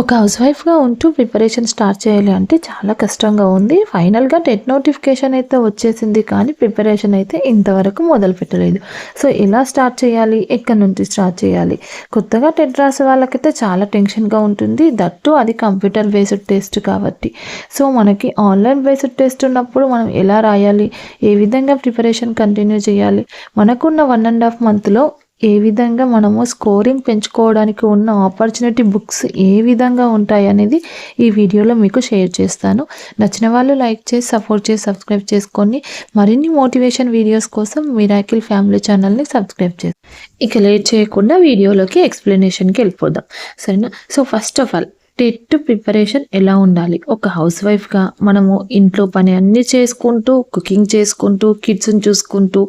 ఒక హౌస్ వైఫ్గా ఉంటూ preparation start చేయాలి అంటే చాలా కష్టంగా ఉంది. ఫైనల్గా టెట్ నోటిఫికేషన్ అయితే వచ్చేసింది కానీ ప్రిపరేషన్ అయితే ఇంతవరకు మొదలు పెట్టలేదు. సో ఎలా స్టార్ట్ చేయాలి? ఎక్కడి నుంచి స్టార్ట్ చేయాలి? కొత్తగా టెట్ రాసే వాళ్ళకైతే చాలా టెన్షన్గా ఉంటుంది. దట్టు అది కంప్యూటర్ బేస్డ్ టెస్ట్ కాబట్టి. సో మనకి ఆన్లైన్ బేస్డ్ టెస్ట్ ఉన్నప్పుడు మనం ఎలా రాయాలి? ఏ విధంగా ప్రిపరేషన్ కంటిన్యూ చేయాలి? మనకున్న వన్ అండ్ హాఫ్ మంత్లో ఏ విధంగా మనము స్కోరింగ్ పెంచుకోవడానికి ఉన్న ఆపర్చునిటీ బుక్స్ ఏ విధంగా ఉంటాయి అనేది ఈ వీడియోలో మీకు షేర్ చేస్తాను. నచ్చిన వాళ్ళు లైక్ చేసి సపోర్ట్ చేసి సబ్స్క్రైబ్ చేసుకొని మరిన్ని మోటివేషన్ వీడియోస్ కోసం మిరాకిల్ ఫ్యామిలీ ఛానల్ని సబ్స్క్రైబ్ చేసి. ఇక లేట్ చేయకుండా వీడియోలోకి ఎక్స్ప్లెనేషన్కి వెళ్ళిపోదాం. సరేనా? So first of all TET preparation ఎలా ఉండాలి? ఒక హౌస్ వైఫ్గా మనము ఇంట్లో పని అన్నీ చేసుకుంటూ కుకింగ్ చేసుకుంటూ కిడ్స్ని చూసుకుంటూ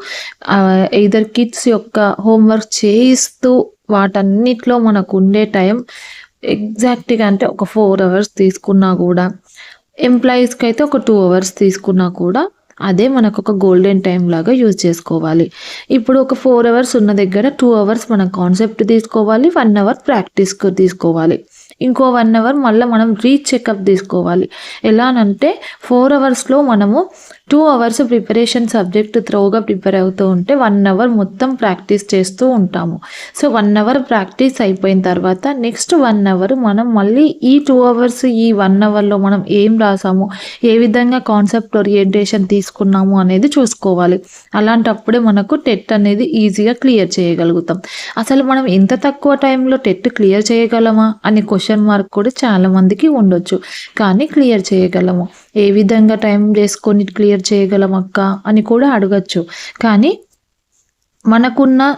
ఇద్దరు కిడ్స్ యొక్క హోంవర్క్ చేయిస్తూ వాటన్నిటిలో మనకు ఉండే టైం ఎగ్జాక్ట్గా అంటే ఒక ఫోర్ అవర్స్ తీసుకున్నా కూడా ఎంప్లాయీస్కి అయితే ఒక టూ అవర్స్ తీసుకున్నా కూడా అదే మనకు ఒక గోల్డెన్ టైం లాగా యూజ్ చేసుకోవాలి. ఇప్పుడు ఒక ఫోర్ అవర్స్ ఉన్న దగ్గర టూ అవర్స్ మనం కాన్సెప్ట్ తీసుకోవాలి వన్ అవర్ ప్రాక్టీస్కి తీసుకోవాలి. ఇంకో వన్ అవర్ మళ్ళీ మనం రీచ్ చెకప్ తీసుకోవాలి. ఎలానంటే ఫోర్ అవర్స్లో మనము టూ అవర్స్ ప్రిపరేషన్ సబ్జెక్ట్ త్రోగా ప్రిపేర్ అవుతూ ఉంటే వన్ అవర్ మొత్తం ప్రాక్టీస్ చేస్తూ ఉంటాము. సో వన్ అవర్ ప్రాక్టీస్ అయిపోయిన తర్వాత నెక్స్ట్ వన్ అవర్ మనం మళ్ళీ ఈ టూ అవర్స్ ఈ వన్ అవర్లో మనం ఏం రాసాము ఏ విధంగా కాన్సెప్ట్ ఓరియంటేషన్ తీసుకున్నాము అనేది చూసుకోవాలి. అలాంటప్పుడే మనకు టెట్ అనేది ఈజీగా క్లియర్ చేయగలుగుతాం. అసలు మనం ఎంత తక్కువ టైంలో టెట్ క్లియర్ చేయగలమా? అనే క్వశ్చన్ మార్క్ కూడా చాలా మందికి ఉండొచ్చు. కానీ క్లియర్ చేయగలము. ఏ విధంగా టైం చేసుకొని క్లియర్ చేయగలం అక్క అని కూడా అడగచ్చు. కానీ మనకున్న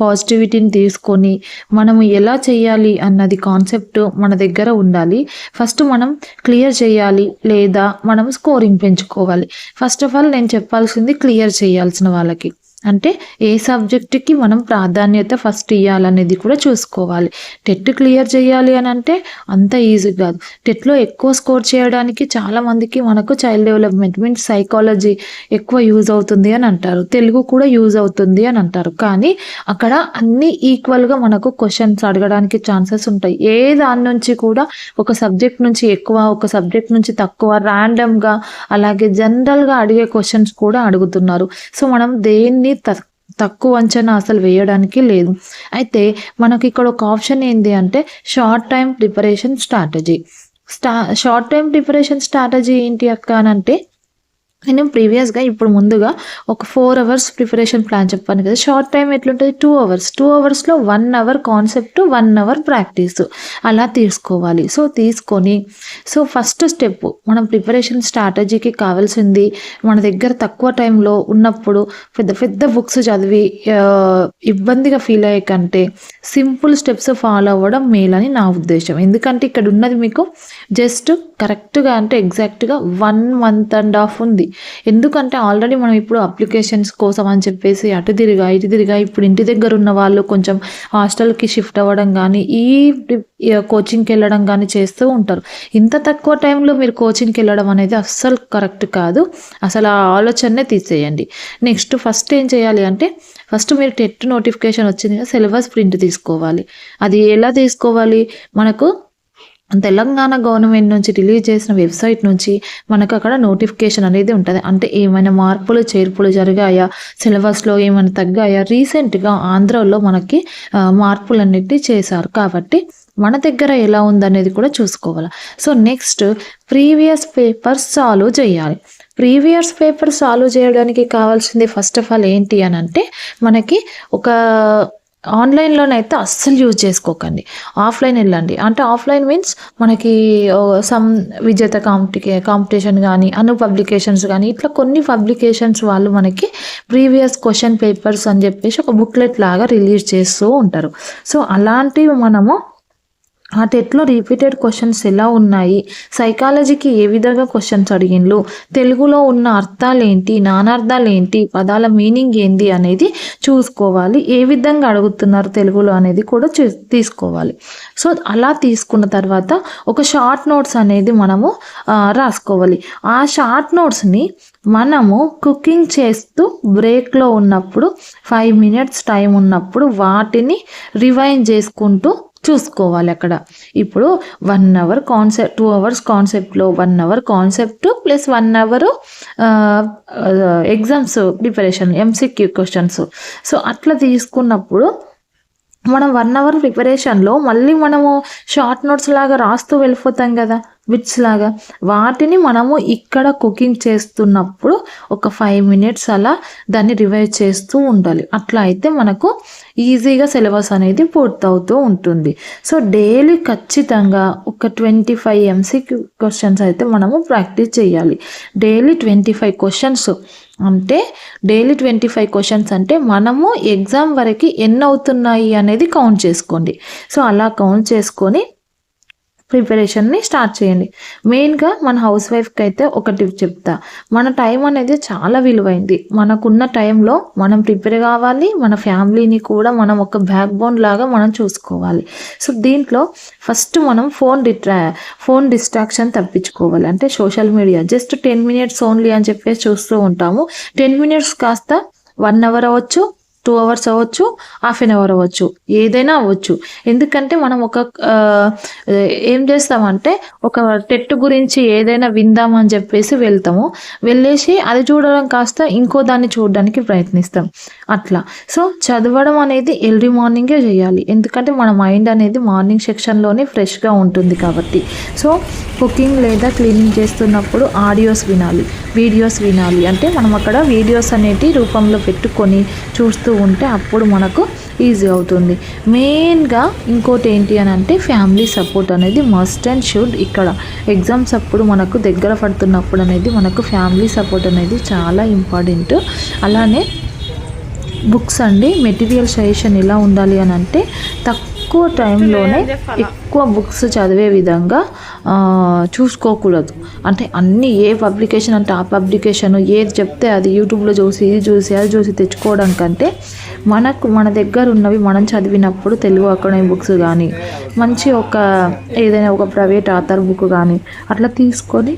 పాజిటివిటీని తీసుకొని మనం ఎలా చేయాలి అన్నది కాన్సెప్ట్ మన దగ్గర ఉండాలి. ఫస్ట్ మనం క్లియర్ చేయాలి లేదా మనం స్కోరింగ్ పెంచుకోవాలి. ఫస్ట్ ఆఫ్ ఆల్ నేను చెప్పాల్సింది క్లియర్ చేయాల్సిన వాళ్ళకి. అంటే ఏ సబ్జెక్టుకి మనం ప్రాధాన్యత ఫస్ట్ ఇవ్వాలనేది కూడా చూసుకోవాలి. టెట్ క్లియర్ చేయాలి అని అంటే అంత ఈజీ కాదు. టెట్లో ఎక్కువ స్కోర్ చేయడానికి చాలామందికి మనకు చైల్డ్ డెవలప్మెంట్ మీన్స్ సైకాలజీ ఎక్కువ యూజ్ అవుతుంది అని అంటారు. తెలుగు కూడా యూజ్ అవుతుంది అని అంటారు. కానీ అక్కడ అన్ని ఈక్వల్గా మనకు క్వశ్చన్స్ అడగడానికి ఛాన్సెస్ ఉంటాయి. ఏ దాని నుంచి కూడా ఒక సబ్జెక్ట్ నుంచి ఎక్కువ ఒక సబ్జెక్ట్ నుంచి తక్కువ ర్యాండమ్గా అలాగే జనరల్గా అడిగే క్వశ్చన్స్ కూడా అడుగుతున్నారు. సో మనం దేన్ని తక్కువ అంచనా అసలు వేయడానికి లేదు. అయితే మనకి ఇక్కడ ఒక ఆప్షన్ ఏంటి అంటే షార్ట్ టైం ప్రిపరేషన్ స్ట్రాటజీ. స్టా షార్ట్ టైం ప్రిపరేషన్ స్ట్రాటజీ ఏంటి అక్క అని అంటే నేను ప్రీవియస్గా ఇప్పుడు ముందుగా ఒక ఫోర్ అవర్స్ ప్రిపరేషన్ ప్లాన్ చెప్పాను కదా. షార్ట్ టైం ఎట్లుంటుంది? Two hours. టూ అవర్స్లో one hour concept one hour practice. అలా తీసుకోవాలి. సో తీసుకొని సో ఫస్ట్ స్టెప్ మనం ప్రిపరేషన్ స్ట్రాటజీకి కావాల్సింది మన దగ్గర తక్కువ టైంలో ఉన్నప్పుడు పెద్ద పెద్ద బుక్స్ చదివి ఇబ్బందిగా ఫీల్ అయ్యే కంటే సింపుల్ స్టెప్స్ ఫాలో అవ్వడం మేలని నా ఉద్దేశం. ఎందుకంటే ఇక్కడ ఉన్నది మీకు జస్ట్ కరెక్ట్గా అంటే ఎగ్జాక్ట్గా వన్ మంత్ అండ్ హాఫ్ ఉంది. ఎందుకంటే ఆల్రెడీ మనం ఇప్పుడు అప్లికేషన్స్ కోసం అని చెప్పేసి అటు తిరిగా ఇటు తిరిగా ఇప్పుడు ఇంటి దగ్గర ఉన్న వాళ్ళు కొంచెం హాస్టల్కి షిఫ్ట్ అవ్వడం కానీ ఈ కోచింగ్కి వెళ్ళడం కానీ చేస్తూ ఉంటారు. ఇంత తక్కువ టైంలో మీరు కోచింగ్కి వెళ్ళడం అనేది అస్సలు కరెక్ట్ కాదు. అసలు ఆ ఆలోచననే తీసేయండి. నెక్స్ట్ ఫస్ట్ ఏం చేయాలి అంటే ఫస్ట్ మీరు టెట్ నోటిఫికేషన్ వచ్చింది సిలబస్ ప్రింట్ తీసుకోవాలి. అది ఎలా తీసుకోవాలి? మనకు తెలంగాణ గవర్నమెంట్ నుంచి రిలీజ్ చేసిన వెబ్సైట్ నుంచి మనకు అక్కడ నోటిఫికేషన్ అనేది ఉంటుంది. అంటే ఏమైనా మార్పులు చేర్పులు జరిగాయా? సిలబస్లో ఏమైనా తగ్గాయా? రీసెంట్గా ఆంధ్రలో మనకి మార్పులు అన్నిటి చేశారు. కాబట్టి మన దగ్గర ఎలా ఉందనేది కూడా చూసుకోవాలి. So next previous papers solve చేయాలి. ప్రీవియస్ పేపర్ సాల్వ్ చేయడానికి కావాల్సింది ఫస్ట్ ఆఫ్ ఆల్ ఏంటి అని అంటే మనకి ఒక ఆన్లైన్లోనైతే అస్సలు యూజ్ చేసుకోకండి. ఆఫ్లైన్ వెళ్ళండి. అంటే ఆఫ్లైన్ మీన్స్ మనకి సమ్ విజేత కాంపిటే కాంపిటీషన్ కానీ అను పబ్లికేషన్స్ కానీ ఇట్లా కొన్ని పబ్లికేషన్స్ వాళ్ళు మనకి ప్రీవియస్ క్వశ్చన్ పేపర్స్ అని చెప్పేసి ఒక బుక్లెట్ లాగా రిలీజ్ చేస్తూ ఉంటారు. సో అలాంటివి మనము ఆ టెట్లో రిపీటెడ్ క్వశ్చన్స్ ఎలా ఉన్నాయి? సైకాలజీకి ఏ విధంగా క్వశ్చన్స్ అడిగిండ్లు? తెలుగులో ఉన్న అర్థాలు ఏంటి నానార్థాలు ఏంటి పదాల మీనింగ్ ఏంటి అనేది చూసుకోవాలి. ఏ విధంగా అడుగుతున్నారు తెలుగులో అనేది కూడా తీసుకోవాలి. సో అలా తీసుకున్న తర్వాత ఒక షార్ట్ నోట్స్ అనేది మనము రాసుకోవాలి. ఆ షార్ట్ నోట్స్ని మనము కుకింగ్ చేస్తూ బ్రేక్లో ఉన్నప్పుడు ఫైవ్ మినిట్స్ టైం ఉన్నప్పుడు వాటిని రివైన్ చేసుకుంటూ చూసుకోవాలి అక్కడ. ఇప్పుడు one hour concept two hours కాన్సెప్ట్లో one hour concept plus one hour exams preparation MCQ questions so అట్లా తీసుకున్నప్పుడు మనం వన్ అవర్ ప్రిపరేషన్లో మళ్ళీ మనము షార్ట్ నోట్స్ లాగా రాస్తూ వెళ్ళిపోతాం కదా. బిట్స్ లాగా వాటిని మనము ఇక్కడ కుకింగ్ చేస్తున్నప్పుడు ఒక ఫైవ్ మినిట్స్ అలా దాన్ని రివైవ్ చేస్తూ ఉండాలి. అట్లా అయితే మనకు ఈజీగా సిలబస్ అనేది పూర్తవుతూ ఉంటుంది. సో డైలీ ఖచ్చితంగా ఒక ట్వంటీ ఫైవ్ ఎంసీ క్వశ్చన్స్ అయితే మనము ప్రాక్టీస్ చేయాలి. డైలీ ట్వంటీ ఫైవ్ క్వశ్చన్స్ అంటే డైలీ ట్వంటీ ఫైవ్ క్వశ్చన్స్ అంటే మనము ఎగ్జామ్ వరకు ఎన్ని అవుతున్నాయి అనేది కౌంట్ చేసుకోండి. సో అలా కౌంట్ చేసుకొని ప్రిపరేషన్ని స్టార్ట్ చేయండి. మెయిన్గా మన హౌస్ వైఫ్కి అయితే ఒకటి చెప్తా. మన టైం అనేది చాలా విలువైంది. మనకున్న టైంలో మనం ప్రిపేర్ కావాలి మన ఫ్యామిలీని కూడా మనం ఒక బ్యాక్ బోన్ లాగా మనం చూసుకోవాలి. సో దీంట్లో ఫస్ట్ మనం ఫోన్ డిట్రా ఫోన్ డిస్ట్రాక్షన్ తప్పించుకోవాలి. అంటే social media. Just ten minutes only అని చెప్పేసి చూస్తూ ఉంటాము. టెన్ మినిట్స్ కాస్త వన్ అవర్ అవ్వచ్చు. టూ అవర్స్ అవ్వచ్చు హాఫ్ అన్ అవర్ అవ్వచ్చు ఏదైనా అవ్వచ్చు. ఎందుకంటే మనం ఒక ఏం చేస్తామంటే ఒక టెట్ గురించి ఏదైనా విందామని చెప్పేసి వెళ్తాము. వెళ్ళేసి అది చూడడం కాస్త ఇంకో దాన్ని చూడడానికి ప్రయత్నిస్తాం. అట్లా. సో చదవడం అనేది ఎర్లీ మార్నింగే చేయాలి. ఎందుకంటే మన మైండ్ అనేది మార్నింగ్ సెక్షన్లోనే ఫ్రెష్గా ఉంటుంది కాబట్టి. సో కుకింగ్ లేదా క్లీనింగ్ చేస్తున్నప్పుడు ఆడియోస్ వినాలి వీడియోస్ వినాలి. అంటే మనం అక్కడ వీడియోస్ అనేటి రూపంలో పెట్టుకొని చూస్తూ ఉంటే అప్పుడు మనకు ఈజీ అవుతుంది. మెయిన్గా ఇంకోటి ఏంటి అని అంటే ఫ్యామిలీ సపోర్ట్ అనేది మస్ట్ అండ్ షుడ్ ఇక్కడ. ఎగ్జామ్స్ అప్పుడు మనకు దగ్గర పడుతున్నప్పుడు అనేది మనకు ఫ్యామిలీ సపోర్ట్ అనేది చాలా ఇంపార్టెంట్ అలానే బుక్స్ అండి మెటీరియల్ సజెషన్ ఎలా ఉండాలి అని అంటే తక్కువ టైంలోనే ఎక్కువ బుక్స్ చదివే విధంగా చూసుకోకూడదు. అంటే అన్ని ఏ పబ్లికేషన్ అంటే ఆ పబ్లికేషన్ ఏది చెప్తే అది యూట్యూబ్లో చూసి ఇది చూసి అది చూసి తెచ్చుకోవడం కంటే మనకు మన దగ్గర ఉన్నవి మనం చదివినప్పుడు తెలుగు అకాడమీ బుక్స్ కానీ మంచి ఒక ఏదైనా ఒక ప్రైవేట్ ఆథర్ బుక్ కానీ అట్లా తీసుకొని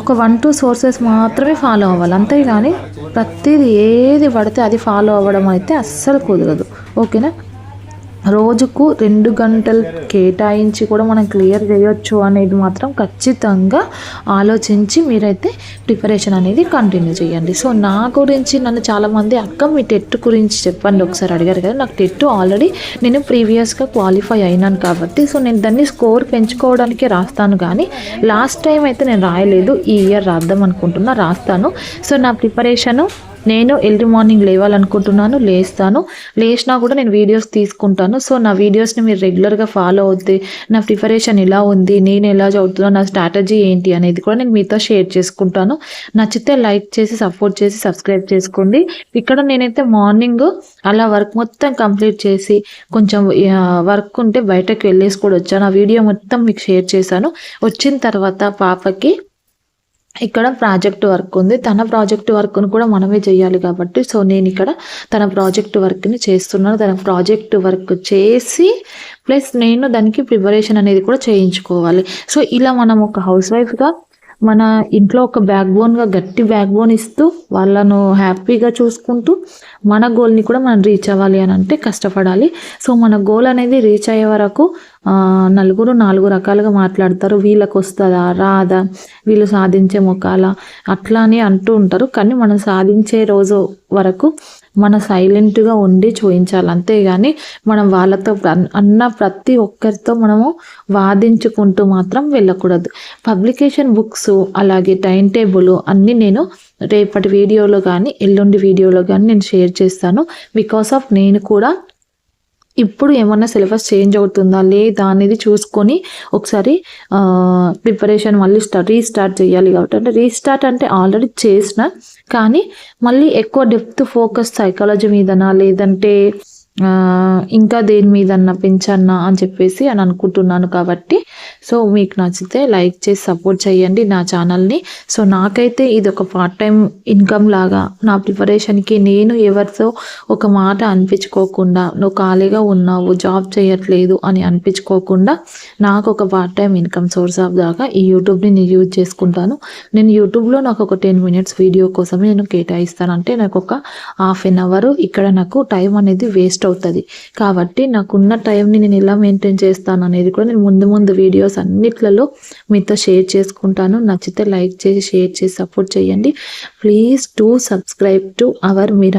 ఒక వన్ టూ సోర్సెస్ మాత్రమే ఫాలో అవ్వాలి. అంతేగాని ప్రతిదీ ఏది పడితే అది ఫాలో అవ్వడం అయితే అస్సలు కుదరదు. ఓకేనా? రోజుకు రెండు గంటలు కేటాయించి కూడా మనం క్లియర్ చేయొచ్చు అనేది మాత్రం ఖచ్చితంగా ఆలోచించి మీరైతే ప్రిపరేషన్ అనేది కంటిన్యూ చేయండి. సో నా గురించి నన్ను చాలామంది అక్క మీ టెట్ గురించి చెప్పండి. ఒకసారి అడిగారు కదా నాకు టెట్ ఆల్రెడీ నేను ప్రీవియస్గా క్వాలిఫై అయినాను కాబట్టి సో నేను దాన్ని స్కోర్ పెంచుకోవడానికే రాస్తాను కానీ లాస్ట్ టైం అయితే నేను రాయలేదు. ఈ ఇయర్ రాద్దాం అనుకుంటున్నా రాస్తాను. సో నా ప్రిపరేషను నేను ఎర్లీ మార్నింగ్ లేవాలనుకుంటున్నాను లేస్తాను. లేచినా కూడా నేను వీడియోస్ తీసుకుంటాను. సో నా వీడియోస్ని మీరు రెగ్యులర్గా ఫాలో అవుతే నా ప్రిపరేషన్ ఎలా ఉంది నేను ఎలా చదువుతున్నాను నా స్ట్రాటజీ ఏంటి అనేది కూడా నేను మీతో షేర్ చేసుకుంటాను. నచ్చితే లైక్ చేసి సపోర్ట్ చేసి సబ్స్క్రైబ్ చేసుకోండి. ఇక్కడ నేనైతే మార్నింగ్ అలా వర్క్ మొత్తం కంప్లీట్ చేసి కొంచెం వర్క్ ఉంటే బయటకు వెళ్ళేసి కూడా వచ్చాను. ఆ వీడియో మొత్తం మీకు షేర్ చేశాను. వచ్చిన తర్వాత పాపకి ఇక్కడ ప్రాజెక్ట్ వర్క్ ఉంది. తన ప్రాజెక్ట్ వర్క్ను కూడా మనమే చేయాలి కాబట్టి సో నేను ఇక్కడ తన ప్రాజెక్ట్ వర్క్ని చేస్తున్నాను. తన ప్రాజెక్ట్ వర్క్ చేసి ప్లస్ నేను దానికి ప్రిపరేషన్ అనేది కూడా చేయించుకోవాలి. సో ఇలా మనం ఒక హౌస్ వైఫ్గా మన ఇంట్లో ఒక బ్యాక్ బోన్గా గట్టి బ్యాక్ బోన్ ఇస్తూ వాళ్ళను హ్యాపీగా చూసుకుంటూ మన గోల్ని కూడా మనం రీచ్ అవ్వాలి అని అంటే కష్టపడాలి. సో మన గోల్ అనేది రీచ్ అయ్యే వరకు నలుగురు నాలుగు రకాలుగా మాట్లాడతారు. వీళ్ళకి వస్తుందా రాదా వీళ్ళు సాధించే ముఖాల? అట్లా అని అంటూ ఉంటారు. కానీ మనం సాధించే రోజు వరకు మన సైలెంట్గా ఉండి చూపించాలి అంతేగాని మనం వాళ్ళతో అన్న ప్రతి ఒక్కరితో మనము వాదించుకుంటూ మాత్రం వెళ్ళకూడదు. పబ్లికేషన్ బుక్స్ అలాగే టైం టేబుల్ అన్నీ నేను రేపటి వీడియోలో కానీ ఎల్లుండి వీడియోలో కానీ నేను షేర్ చేస్తాను. బికాస్ ఆఫ్ నేను కూడా ఇప్పుడు ఏమన్నా సిలబస్ చేంజ్ అవుతుందా లేదా అనేది చూసుకొని ఒకసారి ప్రిపరేషన్ మళ్ళీ స్టార్ట్ రీస్టార్ట్ చేయాలి కాబట్టి. అంటే రీస్టార్ట్ అంటే ఆల్రెడీ చేసిన కానీ మళ్ళీ ఎక్కువ డెప్త్ ఫోకస్ సైకాలజీ మీదనా లేదంటే ఇంకా దేని మీదన్నా పెంచన్నా అని చెప్పేసి అని అనుకుంటున్నాను కాబట్టి సో మీకు నచ్చితే లైక్ చేసి సపోర్ట్ చేయండి నా ఛానల్ని. సో నాకైతే ఇది ఒక పార్ట్ టైం ఇన్కమ్ లాగా నా ప్రిపరేషన్కి నేను ఎవరితో ఒక మాట అనిపించుకోకుండా నువ్వు ఖాళీగా ఉన్నావు జాబ్ చేయట్లేదు అని అనిపించుకోకుండా నాకు ఒక part time income source of దాకా ఈ యూట్యూబ్ని నేను యూజ్ చేసుకుంటాను. నేను యూట్యూబ్లో నాకు ఒక టెన్ మినిట్స్ వీడియో కోసమే నేను కేటాయిస్తాను అంటే నాకు ఒక హాఫ్ ఎన్ అవర్ ఇక్కడ నాకు టైం అనేది వేస్ట్ అవుతుంది. కాబట్టి నాకున్న టైంని నేను ఎలా మెయింటైన్ చేస్తాను అనేది కూడా నేను ముందు ముందు వీడియోస్ వీడియోస్ అన్నిట్లలో మీతో షేర్ చేసుకుంటాను. నచ్చితే లైక్ చేసి షేర్ చేసి సపోర్ట్ చేయండి. Please to subscribe to our Meera